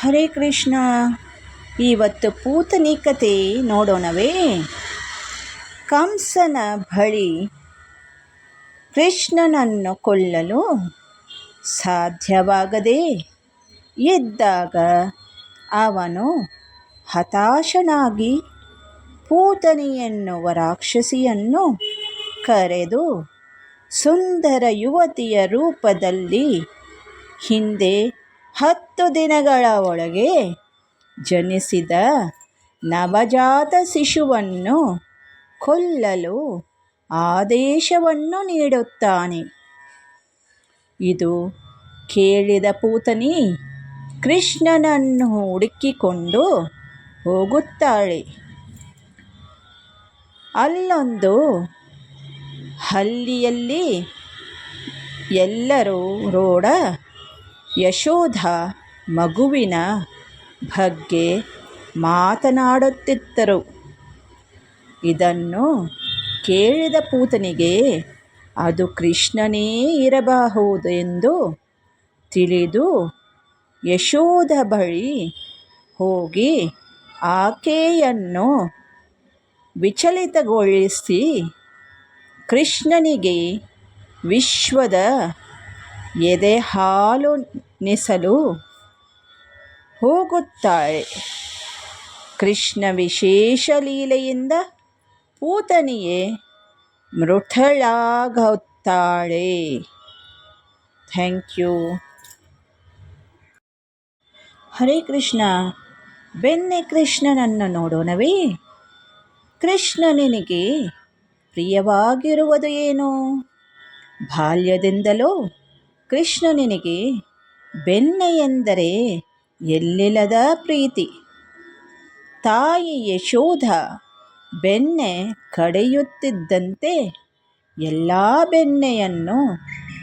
ಹರೇ ಕೃಷ್ಣ, ಇವತ್ತು ಪೂತನಿ ಕತೆ ನೋಡೋಣವೇ? ಕಂಸನ ಬಳಿ ಕೃಷ್ಣನನ್ನು ಕೊಲ್ಲಲು ಸಾಧ್ಯವಾಗದೆ ಎದ್ದಾಗ ಅವನು ಹತಾಶನಾಗಿ ಪೂತನಿ ಎನ್ನುವ ರಾಕ್ಷಸಿಯನ್ನು ಕರೆದು ಸುಂದರ ಯುವತಿಯ ರೂಪದಲ್ಲಿ ಹಿಂದೆ ಹತ್ತು ದಿನಗಳ ಒಳಗೆ ಜನಿಸಿದ ನವಜಾತ ಶಿಶುವನ್ನು ಕೊಲ್ಲಲು ಆದೇಶವನ್ನು ನೀಡುತ್ತಾನೆ. ಇದು ಕೇಳಿದ ಪೂತನಿ ಕೃಷ್ಣನನ್ನು ಹುಡುಕಿಕೊಂಡು ಹೋಗುತ್ತಾಳೆ. ಅಲ್ಲೊಂದು ಹಳ್ಳಿಯಲ್ಲಿ ಎಲ್ಲರೂ ರೋಡ ಯಶೋಧ ಮಗುವಿನ ಬಗ್ಗೆ ಮಾತನಾಡುತ್ತಿದ್ದರು. ಇದನ್ನು ಕೇಳಿದ ಪೂತನಿಗೆ, ಅದು ಕೃಷ್ಣನೇ ಇರಬಹುದೆಂದು ತಿಳಿದು ಯಶೋಧ ಬಳಿ ಹೋಗಿ ಆಕೆಯನ್ನು ವಿಚಲಿತಗೊಳಿಸಿ ಕೃಷ್ಣನಿಗೆ ವಿಶ್ವದ ಎದೆ ಹಾಲು ನಿಸಲು ಹೋಗುತ್ತಾಳೆ. ಕೃಷ್ಣ ವಿಶೇಷ ಲೀಲೆಯಿಂದ ಪೂತನಿಯೇ ಮೃತಳಾಗುತ್ತಾಳೆ ಥ್ಯಾಂಕ್ ಯು. ಹರೇ ಕೃಷ್ಣ, ಬೆನ್ನೆ ಕೃಷ್ಣನನ್ನು ನೋಡೋಣವೇ? ಕೃಷ್ಣ ನಿನಗೆ ಪ್ರಿಯವಾಗಿರುವುದು ಏನು? ಬಾಲ್ಯದಿಂದಲೂ ಕೃಷ್ಣ ನಿನಗೆ ಬೆಣ್ಣೆ ಎಂದರೆ ಎಲ್ಲಿಲ್ಲದ ಪ್ರೀತಿ. ತಾಯಿ ಯಶೋಧ ಬೆನ್ನೆ ಕಡೆಯುತ್ತಿದ್ದಂತೆ ಎಲ್ಲ ಬೆನ್ನೆಯನ್ನು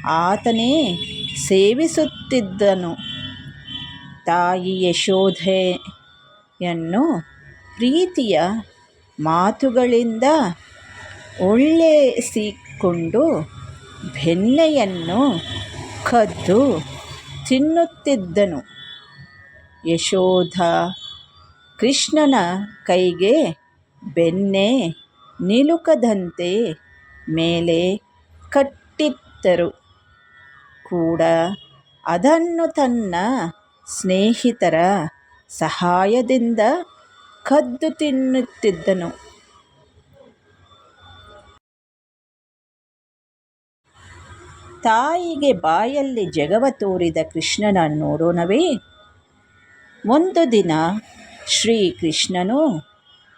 ಆತನೇ ಸೇವಿಸುತ್ತಿದ್ದನು. ತಾಯಿ ಯಶೋಧೆಯನ್ನು ಪ್ರೀತಿಯ ಮಾತುಗಳಿಂದ ಒಳ್ಳೆಸಿಕೊಂಡು ಬೆನ್ನೆಯನ್ನು ಕದ್ದು ತಿನ್ನುತ್ತಿದ್ದನು. ಯಶೋಧ ಕೃಷ್ಣನ ಕೈಗೆ ಬೆನ್ನೆ ನಿಲುಕದಂತೆ ಮೇಲೆ ಕಟ್ಟಿತ್ತರು. ಕೂಡ ಅದನ್ನು ತನ್ನ ಸ್ನೇಹಿತರ ಸಹಾಯದಿಂದ ಕದ್ದು ತಿನ್ನುತ್ತಿದ್ದನು. ತಾಯಿಗೆ ಬಾಯಲ್ಲಿ ಜಗವ ತೋರಿದ ಕೃಷ್ಣನ ನೋಡೋಣವೇ. ಒಂದು ದಿನ ಶ್ರೀಕೃಷ್ಣನು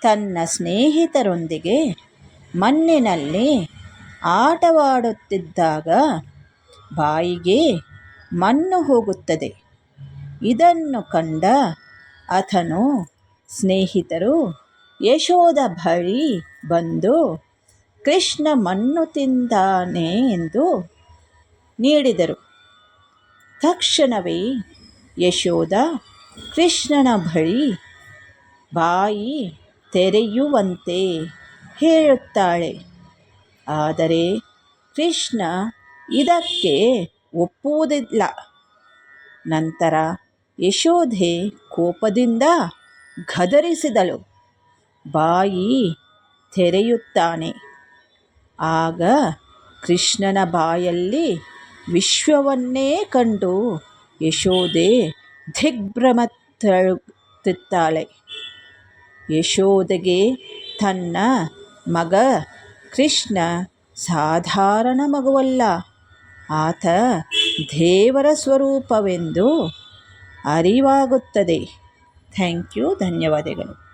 ತನ್ನ ಸ್ನೇಹಿತರೊಂದಿಗೆ ಮಣ್ಣಿನಲ್ಲಿ ಆಟವಾಡುತ್ತಿದ್ದಾಗ ಬಾಯಿಗೆ ಮಣ್ಣು ಹೋಗುತ್ತದೆ. ಇದನ್ನು ಕಂಡ ಆತನು ಸ್ನೇಹಿತರು ಯಶೋದ ಬಳಿ ಬಂದು, ಕೃಷ್ಣ ಮಣ್ಣು ತಿಂದಾನೆ ಎಂದು ನೀಡಿದರು. ತಕ್ಷಣವೇ ಯಶೋದ ಕೃಷ್ಣನ ಬಳಿ, ಬಾಯಿ ತೆರೆಯುವಂತೆ ಹೇಳುತ್ತಾಳೆ. ಆದರೆ ಕೃಷ್ಣ ಇದಕ್ಕೆ ಒಪ್ಪುವುದಿಲ್ಲ. ನಂತರ ಯಶೋಧೆ ಕೋಪದಿಂದ ಗದರಿಸಿದಳು. ಬಾಯಿ ತೆರೆಯುತ್ತಾನೆ. ಆಗ ಕೃಷ್ಣನ ಬಾಯಲ್ಲಿ ವಿಶ್ವವನ್ನೇ ಕಂಡು ಯಶೋದೆ ದಿಗ್ಭ್ರಮತ್ತಳುತ್ತಿದ್ದಾಳೆ. ಯಶೋದೆಗೆ ತನ್ನ ಮಗ ಕೃಷ್ಣ ಸಾಧಾರಣ ಮಗುವಲ್ಲ. ಆತ ದೇವರ ಸ್ವರೂಪವೆಂದು ಅರಿವಾಗುತ್ತದೆ. ಥ್ಯಾಂಕ್ ಯು, ಧನ್ಯವಾದಗಳು.